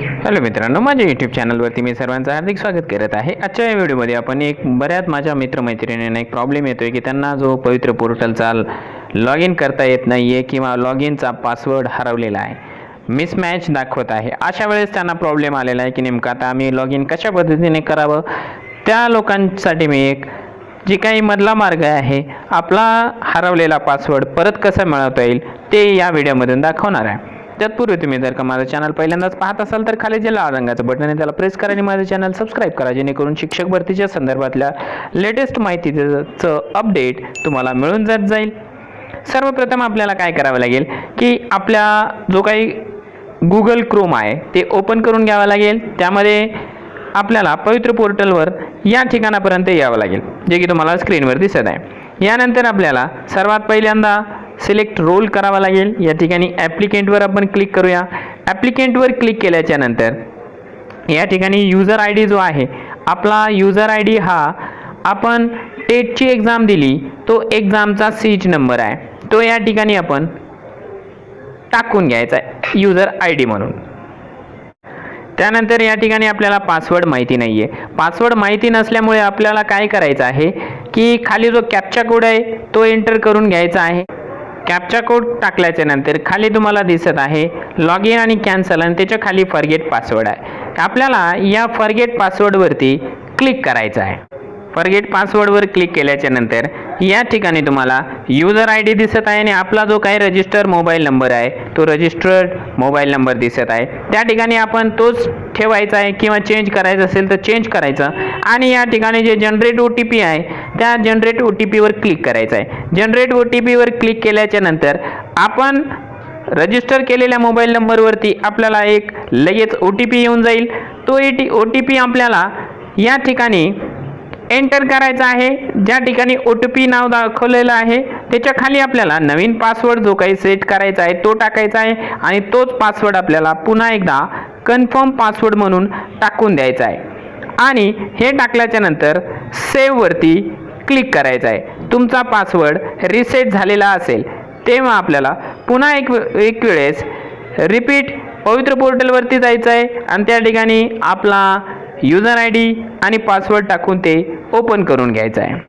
Hello मित्रांनो माझ्या YouTube चॅनलवरती मी सर्वांचं हार्दिक स्वागत करत आहे. आजच्या या व्हिडिओमध्ये आपण एक बऱ्याच माझ्या मित्रमैत्रिणींना एक प्रॉब्लेम येतो आहे की त्यांना जो पवित्र पोर्टलचा लॉग इन करता येत नाही आहे किंवा लॉग इनचा पासवर्ड हरवलेला आहे. मिसमॅच दाखवत आहे. अशा वेळेस त्यांना प्रॉब्लेम आलेला आहे की नेमकं आता आम्ही लॉग इन कशा पद्धतीने करावं? त्या लोकांसाठी मी एक जी काही मधला मार्ग आहे आपला हरवलेला पासवर्ड परत कसा मिळवता येईल ते या व्हिडिओमधून दाखवणार आहे. तत्पूर्वी तुम्ही जर का माझं चॅनल पहिल्यांदाच पाहत असाल तर खाली जे लाल रंगाचं बटन आहे त्याला प्रेस करा आणि माझं चॅनल सबस्क्राईब करा जेणेकरून शिक्षक भरतीच्या संदर्भातल्या लेटेस्ट माहितीचं अपडेट तुम्हाला मिळून जात जाईल. सर्वप्रथम आपल्याला काय करावं लागेल की आपल्या जो काही गुगल क्रोम आहे ते ओपन करून घ्यावं लागेल. त्यामध्ये आपल्याला पवित्र पोर्टलवर या ठिकाणापर्यंत यावं लागेल जे की तुम्हाला स्क्रीनवर दिसत आहे. यानंतर आपल्याला सर्वात पहिल्यांदा सिलेक्ट रोल करावा लागेल. या ठिकाणी ॲप्लिकेंटवर आपण क्लिक करूया. ॲप्लिकेंटवर क्लिक केल्याच्यानंतर या ठिकाणी युजर आय डी जो आहे आपला युजर आय डी हा आपण टेटची एक्झाम दिली तो एक्झामचा सीज नंबर आहे. तो या ठिकाणी आपण टाकून घ्यायचा आहे युजर आय डी म्हणून. त्यानंतर या ठिकाणी आपल्याला पासवर्ड माहिती नाही आहे पासवर्ड माहिती नसल्यामुळे आपल्याला काय करायचं आहे की खाली जो कॅप्चा कोड आहे तो एंटर करून घ्यायचा आहे. कॅप्चा कोड टाकल्याच्या नंतर खाली तुम्हाला दिसत आहे लॉग इन आणि कॅन्सल आणि त्याच्याखाली फॉरगेट पासवर्ड आहे. आपल्याला या फॉरगेट पासवर्डवरती क्लिक करायचं आहे. फॉरगेट पासवर्डवर क्लिक केल्याच्यानंतर या ठिकाणी तुम्हाला युजर आय डी दिसत आहे आणि आपला जो काही रजिस्टर मोबाईल नंबर आहे तो रजिस्टर्ड मोबाईल नंबर दिसत आहे. त्या ठिकाणी आपण तोच ठेवायचा आहे किंवा चेंज करायचा असेल तर चेंज करायचं. आणि या ठिकाणी जे जनरेट ओ टी पी आहे त्या जनरेट ओ टी पीवर क्लिक करायचं आहे जनरेट ओ टी पीवर क्लिक केल्याच्यानंतर आपण रजिस्टर केलेल्या मोबाईल नंबरवरती आपल्याला एक लगेच ओ टी पी येऊन जाईल. तो ए टी ओ टी पी आपल्याला या ठिकाणी एंटर करायचा आहे. ज्या ठिकाणी ओ टी पी नाव दाखवलेलं आहे त्याच्याखाली आपल्याला नवीन पासवर्ड जो काही सेट करायचा आहे तो टाकायचा आहे आणि तोच पासवर्ड आपल्याला पुन्हा एकदा कन्फर्म पासवर्ड म्हणून टाकून द्यायचा आहे. आणि हे टाकल्याच्या नंतर सेव्हवरती क्लिक करायचं आहे. तुमचा पासवर्ड रिसेट झालेला असेल. तेव्हा आपल्याला पुन्हा एक एक वेळेस रिपीट पवित्र पोर्टलवरती जायचं आहे आणि त्या ठिकाणी आपला युजर आय डी आणि पासवर्ड टाकून ते ओपन करून घ्यायचं आहे.